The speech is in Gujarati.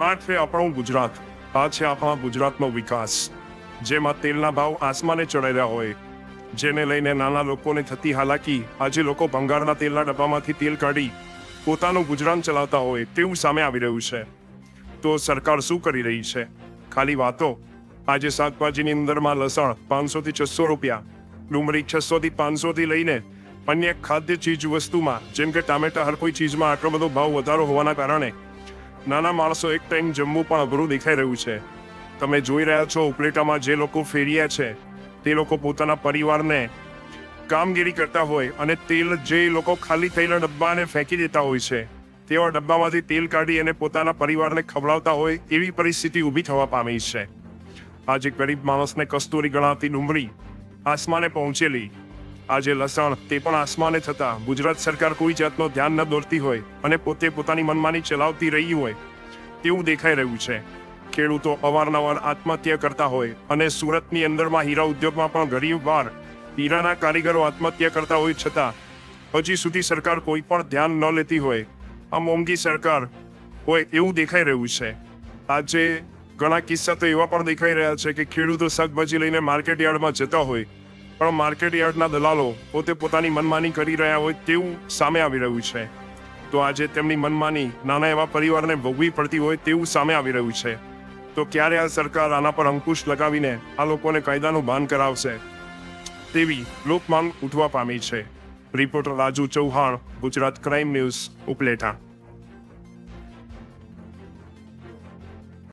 આ છે આપણું ગુજરાત, આ છે આપણા ગુજરાતનો વિકાસ. જેમાં તેલના ભાવ આસમાને ચડેલા હોય. જેને લઈને નાના લોકોને થતી હાલાકી, આજે લોકો ભંગારના તેલના ડબ્બામાંથી તેલ કાઢી પોતાનું ગુજરાન ચલાવતા હોય તેવું સામે આવી રહ્યું છે. તો સરકાર શું કરી રહી છે? ખાલી વાતો? આજે શાકભાજીની અંદરમાં લસણ પાંચસો થી છસો રૂપિયા, ડુંગળી છસો થી પાંચસો થી લઈને અન્ય ખાદ્ય ચીજ વસ્તુમાં જેમ કે ટામેટા, હર કોઈ ચીજમાં આટલો બધો ભાવ વધારો હોવાના કારણે નાના માણસો એક ટાઈમ જમવું પણ અઘરું દેખાઈ રહ્યું છે. તમે જોઈ રહ્યા છો ઉપલેટામાં જે લોકો ફેરિયા છે, તે લોકો પોતાના પરિવારને કામગીરી કરતા હોય અને તેલ જે લોકો ખાલી થયેલા ડબ્બાને ફેંકી દેતા હોય છે, તેવા ડબ્બામાંથી તેલ કાઢી અને પોતાના પરિવારને ખવડાવતા હોય એવી પરિસ્થિતિ ઊભી થવા પામી છે. આજે ગરીબ માણસને કસ્તુરી ગણાતી ડુંગળી આસમાને પહોંચેલી આજે લસણ, તે પણ આસમાને થતા. ગુજરાત સરકાર કોઈ જાતનો ધ્યાન ન દોરતી હોય અને પોતે પોતાની મનમાની ચલાવતી રહી હોય તેવું દેખાઈ રહ્યું છે. ખેડૂતો અવારનવાર આત્મહત્યા કરતા હોય અને સુરતની અંદરમાં હીરા ઉદ્યોગમાં પણ ઘણી વાર હીરાના કારીગરો આત્મહત્યા કરતા હોય છતાં હજી સુધી સરકાર કોઈ પણ ધ્યાન ન લેતી હોય. આ મોંઘી સરકાર હોય એવું દેખાઈ રહ્યું છે. આજે ઘણા કિસ્સા તો એવા પણ દેખાઈ રહ્યા છે કે ખેડૂતો શાકભાજી લઈને માર્કેટ યાર્ડમાં જતા હોય પણ માર્કેટ યાર્ડના દલાલો પોતે પોતાની મનમાની કરી રહ્યા હોય તેવું સામે આવી રહ્યું છે. તો આજે તેમની મનમાની નાના એવા પરિવારને ભોગવી પડતી હોય તેવું સામે આવી રહ્યું છે. તો ક્યારે આ સરકાર આના પર અંકુશ લગાવીને આ લોકોને કાયદાનું ભાન કરાવશે? તેવી લોકમાંગ ઉઠવા પામી છે. Reporter Raju Chauhan, Gujarat crime news, Upleta.